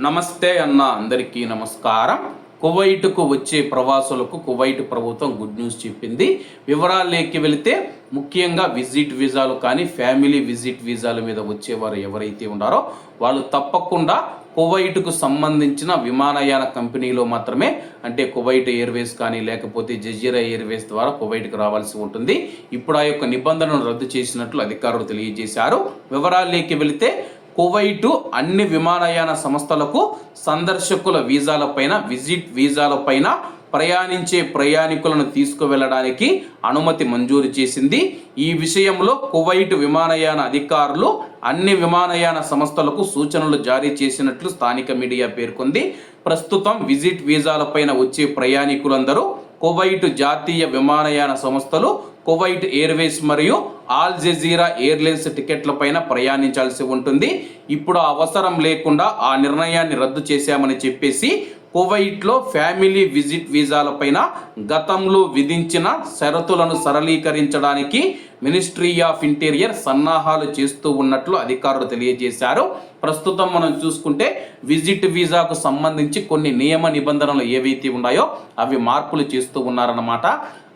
నమస్తే అన్న అందరికీ నమస్కారం. కువైట్కు వచ్చే ప్రవాసులకు కువైట్ ప్రభుత్వం గుడ్ న్యూస్ చెప్పింది. వివరాల్లోకి వెళితే ముఖ్యంగా విజిట్ వీసాలు కానీ ఫ్యామిలీ విజిట్ వీసాల మీద వచ్చేవారు ఎవరైతే ఉన్నారో వాళ్ళు తప్పకుండా కువైట్కు సంబంధించిన విమానయాన కంపెనీలో మాత్రమే అంటే కువైట్ ఎయిర్వేస్ కానీ లేకపోతే జజీరా ఎయిర్వేస్ ద్వారా కువైట్కు రావాల్సి ఉంటుంది. ఇప్పుడు ఆ యొక్క నిబంధనను రద్దు చేసినట్లు అధికారులు తెలియజేశారు. వివరాల్లోకి వెళితే కువైటు అన్ని విమానయాన సంస్థలకు సందర్శకుల వీజాలపైన విజిట్ వీజాలపైన ప్రయాణించే ప్రయాణికులను తీసుకువెళ్ళడానికి అనుమతి మంజూరు చేసింది. ఈ విషయంలో కువైట్ విమానయాన అధికారులు అన్ని విమానయాన సంస్థలకు సూచనలు జారీ చేసినట్లు స్థానిక మీడియా పేర్కొంది. ప్రస్తుతం విజిట్ వీజాలపైన వచ్చే ప్రయాణికులందరూ కువైట్ జాతీయ విమానయాన సంస్థలు కువైట్ ఎయిర్వేస్ మరియు ఆల్ జజీరా ఎయిర్లైన్స్ టికెట్లపైన ప్రయాణించాల్సి ఉంటుంది. ఇప్పుడు అవసరం లేకుండా ఆ నిర్ణయాన్ని రద్దు చేశామని చెప్పేసి కువైట్లో ఫ్యామిలీ విజిట్ వీసాలపైన గతంలో విధించిన షరతులను సరళీకరించడానికి మినిస్ట్రీ ఆఫ్ ఇంటీరియర్ సన్నాహాలు చేస్తూ ఉన్నట్లు అధికారులు తెలియజేశారు. ప్రస్తుతం మనం చూసుకుంటే విజిట్ వీసాకు సంబంధించి కొన్ని నియమ నిబంధనలు ఏవైతే ఉన్నాయో అవి మార్పులు చేస్తూ ఉన్నారన్నమాట.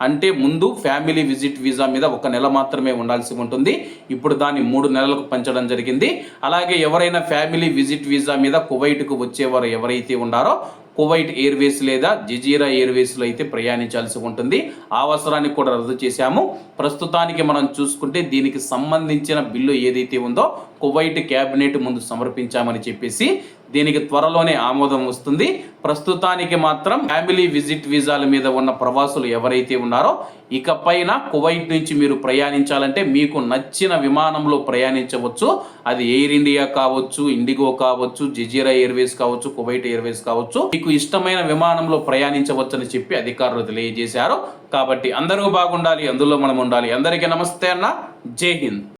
అంటే ముందు ఫ్యామిలీ విజిట్ వీసా మీద ఒక నెల మాత్రమే ఉండాల్సి ఉంటుంది. ఇప్పుడు దాన్ని మూడు నెలలకు పెంచడం జరిగింది. అలాగే ఎవరైనా ఫ్యామిలీ విజిట్ వీసా మీద కువైట్కు వచ్చేవారు ఎవరైతే ఉన్నారో కువైట్ ఎయిర్వేస్ లేదా జజీరా ఎయిర్వేస్లో అయితే ప్రయాణించాల్సి ఉంటుంది. ఆ అవసరానికి కూడా రద్దు చేశాము. ప్రస్తుతానికి మనం చూసుకుంటే దీనికి సంబంధించిన బిల్లు ఏదైతే ఉందో కువైట్ క్యాబినెట్ ముందు సమర్పించామని చెప్పేసి దీనికి త్వరలోనే ఆమోదం వస్తుంది. ప్రస్తుతానికి మాత్రం ఫ్యామిలీ విజిట్ వీసాల మీద ఉన్న ప్రవాసులు ఎవరైతే ఉన్నారో ఇకపైన కువైట్ నుంచి మీరు ప్రయాణించాలంటే మీకు నచ్చిన విమానంలో ప్రయాణించవచ్చు. అది ఎయిర్ ఇండియా కావచ్చు ఇండిగో కావచ్చు జజీరా ఎయిర్వేస్ కావచ్చు కువైట్ ఎయిర్వేస్ కావచ్చు. మీకు ఇష్టమైన విమానంలో ప్రయాణించవచ్చని చెప్పి అధికారులు తెలియజేశారు. కాబట్టి అందరూ బాగుండాలి అందులో మనం ఉండాలి. అందరికీ నమస్తే అన్న. జై హింద్.